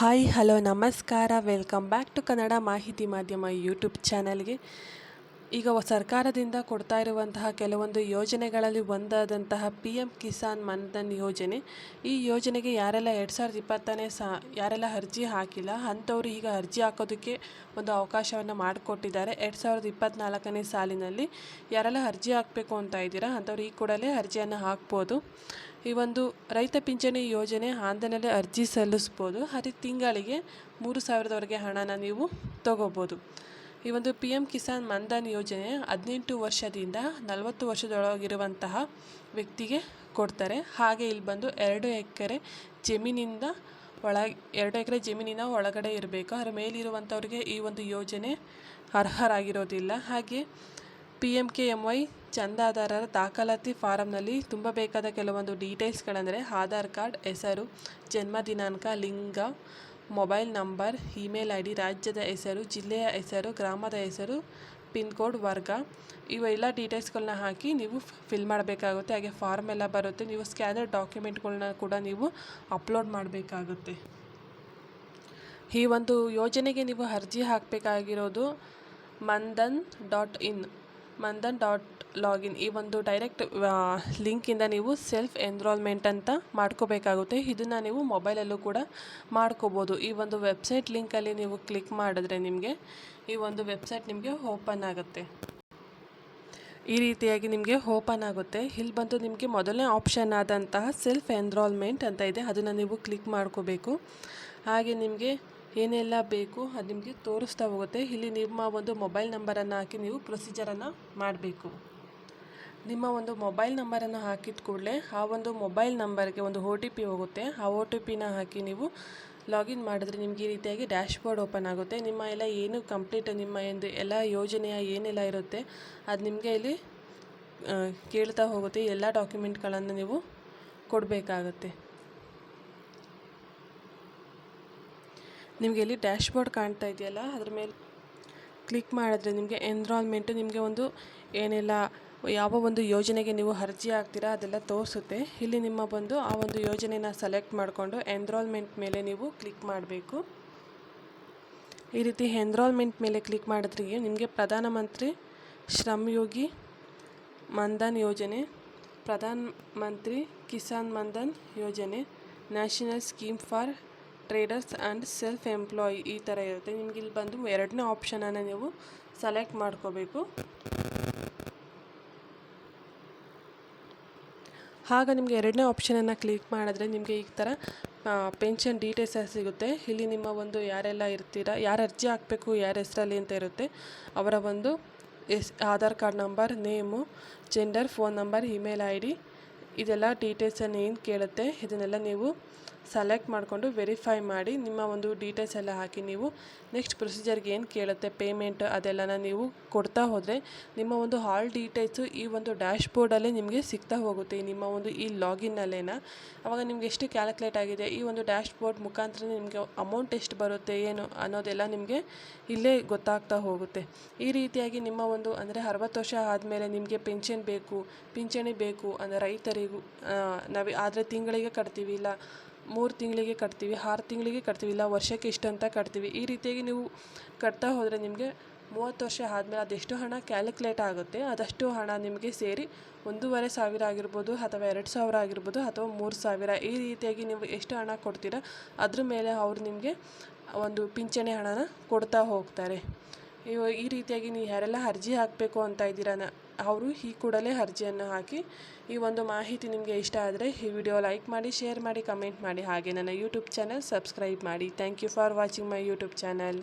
Hi hello ನಮಸ್ಕಾರ. Welcome back to Kannada ಮಾಹಿತಿ ಮಾಧ್ಯಮ ಯೂಟ್ಯೂಬ್ ಚಾನಲ್ಗೆ ಈಗ ಸರ್ಕಾರದಿಂದ ಕೊಡ್ತಾ ಇರುವಂತಹ ಕೆಲವೊಂದು ಯೋಜನೆಗಳಲ್ಲಿ ಒಂದಾದಂತಹ ಪಿ ಎಂ ಕಿಸಾನ್ ಮನ್ಧನ್ ಯೋಜನೆ. ಈ ಯೋಜನೆಗೆ ಯಾರೆಲ್ಲ ಎರಡು ಸಾವಿರದ ಇಪ್ಪತ್ತನೇ ಸಾ ಯಾರೆಲ್ಲ ಅರ್ಜಿ ಹಾಕಿಲ್ಲ, ಅಂಥವ್ರು ಈಗ ಅರ್ಜಿ ಹಾಕೋದಕ್ಕೆ ಒಂದು ಅವಕಾಶವನ್ನು ಮಾಡಿಕೊಟ್ಟಿದ್ದಾರೆ. ಎರಡು ಸಾವಿರದ ಇಪ್ಪತ್ತ್ನಾಲ್ಕನೇ ಸಾಲಿನಲ್ಲಿ ಯಾರೆಲ್ಲ ಅರ್ಜಿ ಹಾಕಬೇಕು ಅಂತ ಇದ್ದೀರಾ, ಅಂಥವ್ರು ಈ ಕೂಡಲೇ ಅರ್ಜಿಯನ್ನು ಹಾಕ್ಬೋದು. ಈ ಒಂದು ರೈತ ಪಿಂಚಣಿ ಯೋಜನೆ ಆನ್ಲೈನಲ್ಲಿ ಅರ್ಜಿ ಸಲ್ಲಿಸ್ಬೋದು. ಅದೇ ತಿಂಗಳಿಗೆ ಮೂರು ಸಾವಿರದವರೆಗೆ ಹಣನ ನೀವು ತಗೋಬೋದು. ಈ ಒಂದು ಪಿ ಎಂ ಕಿಸಾನ್ ಮನ್ಧನ್ ಯೋಜನೆ ಹದಿನೆಂಟು ವರ್ಷದಿಂದ ನಲವತ್ತು ವರ್ಷದೊಳಗಿರುವಂತಹ ವ್ಯಕ್ತಿಗೆ ಕೊಡ್ತಾರೆ. ಹಾಗೆ ಇಲ್ಲಿ ಬಂದು ಎರಡು ಎಕರೆ ಜಮೀನಿಂದ ಒಳ, ಎರಡು ಎಕರೆ ಜಮೀನಿನ ಒಳಗಡೆ ಇರಬೇಕು. ಅದರ ಮೇಲಿರುವಂಥವ್ರಿಗೆ ಈ ಒಂದು ಯೋಜನೆ ಅರ್ಹರಾಗಿರೋದಿಲ್ಲ. ಹಾಗೆ P M K M Y ಚಂದಾದಾರರ ದಾಖಲಾತಿ ಫಾರಂನಲ್ಲಿ ತುಂಬಬೇಕಾದ ಕೆಲವೊಂದು ಡೀಟೇಲ್ಸ್ಗಳೆಂದರೆ ಆಧಾರ್ ಕಾರ್ಡ್, ಹೆಸರು, ಜನ್ಮ ದಿನಾಂಕ, ಲಿಂಗ, mobile number, email I D ರಾಜ್ಯದ ಹೆಸರು, ಜಿಲ್ಲೆಯ ಹೆಸರು, ಗ್ರಾಮದ ಹೆಸರು, ಪಿನ್ ಕೋಡ್, ವರ್ಗ. ಇವೆಲ್ಲ ಡೀಟೇಲ್ಸ್ಗಳನ್ನ ಹಾಕಿ ನೀವು ಫಿಲ್ ಮಾಡಬೇಕಾಗುತ್ತೆ. ಹಾಗೆ ಫಾರ್ಮ್ ಎಲ್ಲ ಬರುತ್ತೆ. ನೀವು ಸ್ಕ್ಯಾನರ್ ಡಾಕ್ಯುಮೆಂಟ್ಗಳನ್ನ ಕೂಡ ನೀವು ಅಪ್ಲೋಡ್ ಮಾಡಬೇಕಾಗುತ್ತೆ. ಈ ಒಂದು ಯೋಜನೆಗೆ ನೀವು ಅರ್ಜಿ ಹಾಕಬೇಕಾಗಿರೋದು Maandhan dot in. Maandhan dot login ಈ ಒಂದು ಡೈರೆಕ್ಟ್ ಲಿಂಕಿಂದ ನೀವು ಸೆಲ್ಫ್ ಎನ್ರೋಲ್ಮೆಂಟ್ ಅಂತ ಮಾಡ್ಕೋಬೇಕಾಗುತ್ತೆ. ಇದನ್ನು ನೀವು ಮೊಬೈಲಲ್ಲೂ ಕೂಡ ಮಾಡ್ಕೋಬೋದು. ಈ ಒಂದು ವೆಬ್ಸೈಟ್ ಲಿಂಕಲ್ಲಿ ನೀವು ಕ್ಲಿಕ್ ಮಾಡಿದ್ರೆ ನಿಮಗೆ ಈ ಒಂದು ವೆಬ್ಸೈಟ್ ನಿಮಗೆ ಓಪನ್ ಆಗುತ್ತೆ. ಈ ರೀತಿಯಾಗಿ ನಿಮಗೆ ಓಪನ್ ಆಗುತ್ತೆ. ಇಲ್ಲಿ ಬಂದು ನಿಮಗೆ ಮೊದಲನೇ ಆಪ್ಷನ್ ಆದಂತಹ ಸೆಲ್ಫ್ ಎನ್ರೋಲ್ಮೆಂಟ್ ಅಂತ ಇದೆ. ಅದನ್ನು ನೀವು ಕ್ಲಿಕ್ ಮಾಡ್ಕೋಬೇಕು. ಹಾಗೆ ನಿಮಗೆ ಏನೆಲ್ಲ ಬೇಕು ಅದು ನಿಮಗೆ ತೋರಿಸ್ತಾ ಹೋಗುತ್ತೆ. ಇಲ್ಲಿ ನಿಮ್ಮ ಒಂದು ಮೊಬೈಲ್ ನಂಬರನ್ನು ಹಾಕಿ ನೀವು ಪ್ರೊಸೀಜರನ್ನು ಮಾಡಬೇಕು. ನಿಮ್ಮ ಒಂದು ಮೊಬೈಲ್ ನಂಬರನ್ನು ಹಾಕಿದ ಕೂಡಲೇ ಆ ಒಂದು ಮೊಬೈಲ್ ನಂಬರ್ಗೆ ಒಂದು ಒ ಟಿ ಪಿ ಹೋಗುತ್ತೆ. ಆ ಒ ಟಿ ಪಿನ ಹಾಕಿ ನೀವು ಲಾಗಿನ್ ಮಾಡಿದ್ರೆ ನಿಮಗೆ ಈ ರೀತಿಯಾಗಿ ಡ್ಯಾಶ್ ಬೋರ್ಡ್ ಓಪನ್ ಆಗುತ್ತೆ. ನಿಮ್ಮ ಎಲ್ಲ ಏನು ಕಂಪ್ಲೀಟ್ ನಿಮ್ಮ ಒಂದು ಎಲ್ಲ ಯೋಜನೆಯ ಏನೆಲ್ಲ ಇರುತ್ತೆ ಅದು ನಿಮಗೆ ಇಲ್ಲಿ ಕೇಳ್ತಾ ಹೋಗುತ್ತೆ. ಎಲ್ಲ ಡಾಕ್ಯುಮೆಂಟ್ಗಳನ್ನು ನೀವು ಕೊಡಬೇಕಾಗತ್ತೆ. ನಿಮಗೆ ಇಲ್ಲಿ ಡ್ಯಾಶ್ ಬೋರ್ಡ್ ಕಾಣ್ತಾ ಇದೆಯಲ್ಲ, ಅದ್ರ ಮೇಲೆ ಕ್ಲಿಕ್ ಮಾಡಿದ್ರೆ ನಿಮಗೆ ಎನ್ರಾಲ್ಮೆಂಟು ನಿಮಗೆ ಒಂದು ಏನೆಲ್ಲ, ಯಾವ ಒಂದು ಯೋಜನೆಗೆ ನೀವು ಅರ್ಜಿ ಹಾಕ್ತೀರಾ ಅದೆಲ್ಲ ತೋರಿಸುತ್ತೆ. ಇಲ್ಲಿ ನಿಮ್ಮ ಬಂದು ಆ ಒಂದು ಯೋಜನೆನ ಸೆಲೆಕ್ಟ್ ಮಾಡಿಕೊಂಡು ಎನ್ರಾಲ್ಮೆಂಟ್ ಮೇಲೆ ನೀವು ಕ್ಲಿಕ್ ಮಾಡಬೇಕು. ಈ ರೀತಿ ಎನ್ರಾಲ್ಮೆಂಟ್ ಮೇಲೆ ಕ್ಲಿಕ್ ಮಾಡಿದ್ರೆ ನಿಮಗೆ ಪ್ರಧಾನಮಂತ್ರಿ ಶ್ರಮ್ ಯೋಗಿ ಯೋಜನೆ, ಪ್ರಧಾನ ಮಂತ್ರಿ ಕಿಸಾನ್ ಮನ್ಧನ್ ಯೋಜನೆ national scheme for traders and self employ ಈ ಥರ ಇರುತ್ತೆ. ನಿಮ್ಗೆ ಇಲ್ಲಿ ಬಂದು ಎರಡನೇ ಆಪ್ಷನನ್ನು ನೀವು ಸೆಲೆಕ್ಟ್ ಮಾಡ್ಕೋಬೇಕು. ಆಗ ನಿಮಗೆ ಎರಡನೇ ಆಪ್ಷನನ್ನು ಕ್ಲಿಕ್ ಮಾಡಿದ್ರೆ ನಿಮಗೆ ಈ ಥರ ಪೆನ್ಷನ್ ಡೀಟೇಲ್ಸ್ ಸಿಗುತ್ತೆ. ಇಲ್ಲಿ ನಿಮ್ಮ ಒಂದು ಯಾರೆಲ್ಲ ಇರ್ತೀರಾ, ಯಾರು ಅರ್ಜಿ ಹಾಕಬೇಕು, ಯಾರ ಹೆಸರಲ್ಲಿ ಅಂತ ಇರುತ್ತೆ. ಅವರ ಒಂದು S, Aadhaar card number, name gender phone number email I D ಇದೆಲ್ಲ ಡೀಟೇಲ್ಸನ್ನು ಏನು ಕೇಳುತ್ತೆ, ಇದನ್ನೆಲ್ಲ ನೀವು ಸೆಲೆಕ್ಟ್ ಮಾಡಿಕೊಂಡು ವೆರಿಫೈ ಮಾಡಿ ನಿಮ್ಮ ಒಂದು ಡೀಟೇಲ್ಸ್ ಎಲ್ಲ ಹಾಕಿ ನೀವು ನೆಕ್ಸ್ಟ್ ಪ್ರೊಸೀಜರ್ಗೆ ಏನು ಕೇಳುತ್ತೆ ಪೇಮೆಂಟ್ ಅದೆಲ್ಲನ ನೀವು ಕೊಡ್ತಾ ಹೋದರೆ ನಿಮ್ಮ ಒಂದು ಹಾಲ್ ಡೀಟೇಲ್ಸು ಈ ಒಂದು ಡ್ಯಾಶ್ ಬೋರ್ಡಲ್ಲೇ ನಿಮಗೆ ಸಿಗ್ತಾ ಹೋಗುತ್ತೆ. ನಿಮ್ಮ ಒಂದು ಈ ಲಾಗಿನ್ನಲ್ಲೇನ ಅವಾಗ ನಿಮ್ಗೆ ಎಷ್ಟು ಕ್ಯಾಲ್ಕುಲೇಟ್ ಆಗಿದೆ, ಈ ಒಂದು ಡ್ಯಾಶ್ ಬೋರ್ಡ್ ಮುಖಾಂತರ ನಿಮಗೆ ಅಮೌಂಟ್ ಎಷ್ಟು ಬರುತ್ತೆ, ಏನು ಅನ್ನೋದೆಲ್ಲ ನಿಮಗೆ ಇಲ್ಲೇ ಗೊತ್ತಾಗ್ತಾ ಹೋಗುತ್ತೆ. ಈ ರೀತಿಯಾಗಿ ನಿಮ್ಮ ಒಂದು ಅಂದರೆ ಅರವತ್ತು ವರ್ಷ ಆದಮೇಲೆ ನಿಮಗೆ ಪೆನ್ಷನ್ ಬೇಕು, ಪಿಂಚಣಿ ಬೇಕು ಅಂದರೆ ರೈತರಿಗೂ ನಾವು ಆದರೆ ತಿಂಗಳಿಗೆ ಕಟ್ತೀವಿ ಇಲ್ಲ ಮೂರು ತಿಂಗಳಿಗೆ ಕಟ್ತೀವಿ, ಆರು ತಿಂಗಳಿಗೆ ಕಟ್ತೀವಿ, ಇಲ್ಲ ವರ್ಷಕ್ಕೆ ಇಷ್ಟು ಅಂತ ಕಟ್ತೀವಿ. ಈ ರೀತಿಯಾಗಿ ನೀವು ಕಟ್ತಾ ಹೋದರೆ ನಿಮಗೆ ಮೂವತ್ತು ವರ್ಷ ಆದಮೇಲೆ ಅದೆಷ್ಟು ಹಣ ಕ್ಯಾಲ್ಕುಲೇಟ್ ಆಗುತ್ತೆ. ಅದಷ್ಟು ಹಣ ನಿಮಗೆ ಸೇರಿ ಒಂದೂವರೆ ಸಾವಿರ ಆಗಿರ್ಬೋದು ಅಥವಾ ಎರಡು ಸಾವಿರ ಆಗಿರ್ಬೋದು ಅಥವಾ ಮೂರು ಸಾವಿರ ಈ ರೀತಿಯಾಗಿ ನೀವು ಎಷ್ಟು ಹಣ ಕೊಡ್ತೀರಾ ಅದ್ರ ಮೇಲೆ ಅವರು ನಿಮಗೆ ಒಂದು ಪಿಂಚಣಿ ಹಣನ ಕೊಡ್ತಾ ಹೋಗ್ತಾರೆ. ಇವ ಈ ರೀತಿಯಾಗಿ ನೀವು ಯಾರೆಲ್ಲ ಅರ್ಜಿ ಹಾಕಬೇಕು ಅಂತ ಇದ್ದೀರಾ ಅವರು ಈ ಕೂಡಲೇ ಅರ್ಜಿಯನ್ನು ಹಾಕಿ ಈ ಒಂದು ಮಾಹಿತಿ ನಿಮಗೆ ಇಷ್ಟ ಆದರೆ ಈ ವಿಡಿಯೋ ಲೈಕ್ ಮಾಡಿ, ಶೇರ್ ಮಾಡಿ, ಕಮೆಂಟ್ ಮಾಡಿ. ಹಾಗೆ ನನ್ನ ಯೂಟ್ಯೂಬ್ ಚಾನಲ್ ಸಬ್ಸ್ಕ್ರೈಬ್ ಮಾಡಿ. Thank you for watching my YouTube channel.